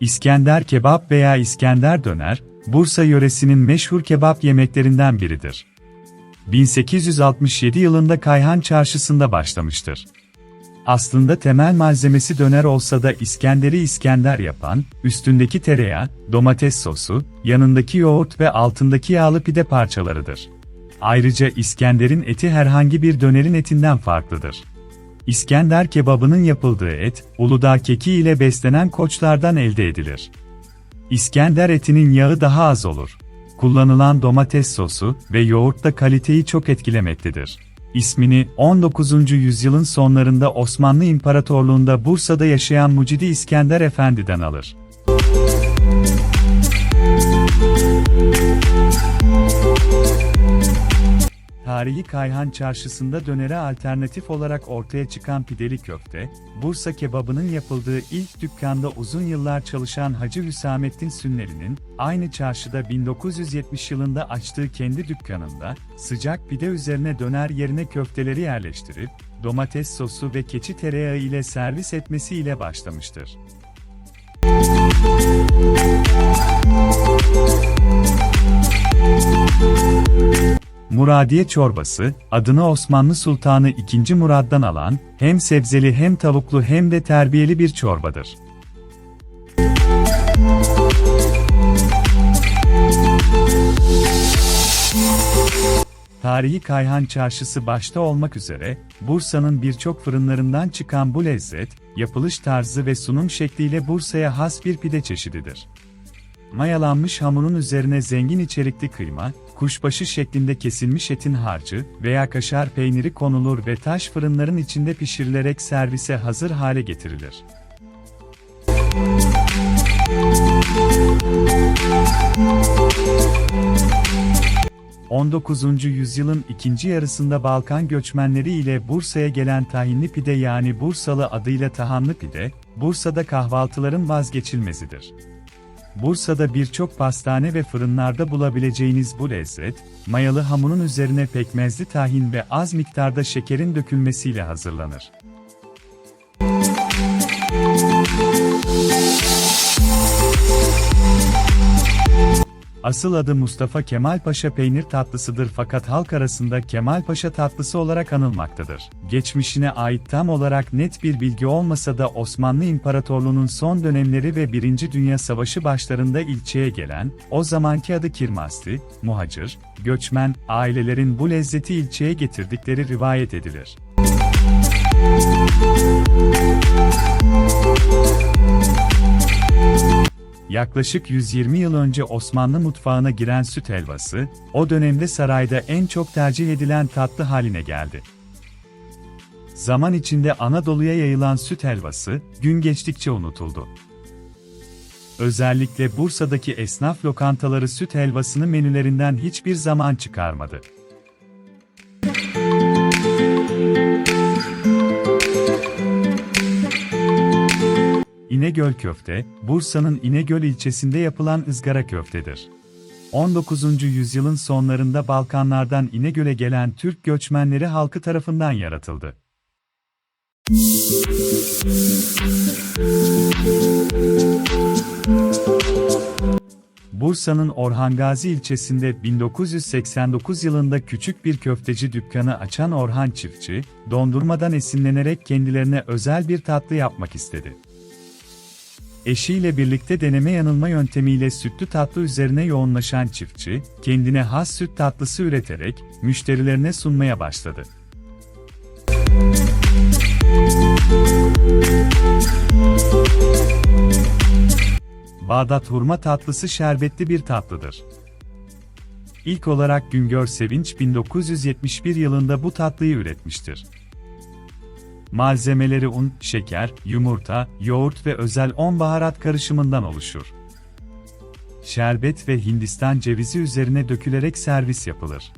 İskender kebap veya İskender döner, Bursa yöresinin meşhur kebap yemeklerinden biridir. 1867 yılında Kayhan Çarşısı'nda başlamıştır. Aslında temel malzemesi döner olsa da İskender'i İskender yapan, üstündeki tereyağı, domates sosu, yanındaki yoğurt ve altındaki yağlı pide parçalarıdır. Ayrıca İskender'in eti herhangi bir dönerin etinden farklıdır. İskender kebabının yapıldığı et, Uludağ keki ile beslenen koçlardan elde edilir. İskender etinin yağı daha az olur. Kullanılan domates sosu ve yoğurt da kaliteyi çok etkilemektedir. İsmini 19. yüzyılın sonlarında Osmanlı İmparatorluğunda Bursa'da yaşayan Mucidi İskender Efendi'den alır. Tarihi Kayhan Çarşısı'nda dönere alternatif olarak ortaya çıkan pideli köfte, Bursa kebabının yapıldığı ilk dükkanda uzun yıllar çalışan Hacı Hüsamettin Sünneri'nin, aynı çarşıda 1970 yılında açtığı kendi dükkanında, sıcak pide üzerine döner yerine köfteleri yerleştirip, domates sosu ve keçi tereyağı ile servis etmesiyle başlamıştır. Muradiye çorbası, adını Osmanlı Sultanı II. Murad'dan alan, hem sebzeli hem tavuklu hem de terbiyeli bir çorbadır. Tarihi Kayhan Çarşısı başta olmak üzere, Bursa'nın birçok fırınlarından çıkan bu lezzet, yapılış tarzı ve sunum şekliyle Bursa'ya has bir pide çeşididir. Mayalanmış hamurun üzerine zengin içerikli kıyma, kuşbaşı şeklinde kesilmiş etin harcı veya kaşar peyniri konulur ve taş fırınların içinde pişirilerek servise hazır hale getirilir. ...19. yüzyılın ikinci yarısında Balkan göçmenleri ile Bursa'ya gelen tahinli pide yani Bursalı adıyla tahanlı pide, Bursa'da kahvaltıların vazgeçilmezidir. Bursa'da birçok pastane ve fırınlarda bulabileceğiniz bu lezzet, mayalı hamurun üzerine pekmezli tahin ve az miktarda şekerin dökülmesiyle hazırlanır. Asıl adı Mustafa Kemal Paşa peynir tatlısıdır fakat halk arasında Kemal Paşa tatlısı olarak anılmaktadır. Geçmişine ait tam olarak net bir bilgi olmasa da Osmanlı İmparatorluğu'nun son dönemleri ve 1. Dünya Savaşı başlarında ilçeye gelen, o zamanki adı Kirmasti, muhacir, göçmen, ailelerin bu lezzeti ilçeye getirdikleri rivayet edilir. Yaklaşık 120 yıl önce Osmanlı mutfağına giren süt helvası, o dönemde sarayda en çok tercih edilen tatlı haline geldi. Zaman içinde Anadolu'ya yayılan süt helvası, gün geçtikçe unutuldu. Özellikle Bursa'daki esnaf lokantaları süt helvasını menülerinden hiçbir zaman çıkarmadı. İnegöl köfte, Bursa'nın İnegöl ilçesinde yapılan ızgara köftedir. 19. yüzyılın sonlarında Balkanlardan İnegöl'e gelen Türk göçmenleri halkı tarafından yaratıldı. Bursa'nın Orhan Gazi ilçesinde 1989 yılında küçük bir köfteci dükkanı açan Orhan Çiftçi, dondurmadan esinlenerek kendilerine özel bir tatlı yapmak istedi. Eşiyle birlikte deneme yanılma yöntemiyle sütlü tatlı üzerine yoğunlaşan çiftçi, kendine has süt tatlısı üreterek müşterilerine sunmaya başladı. Bağdat hurma tatlısı şerbetli bir tatlıdır. İlk olarak Güngör Sevinç 1971 yılında bu tatlıyı üretmiştir. Malzemeleri un, şeker, yumurta, yoğurt ve özel 10 baharat karışımından oluşur. Şerbet ve Hindistan cevizi üzerine dökülerek servis yapılır.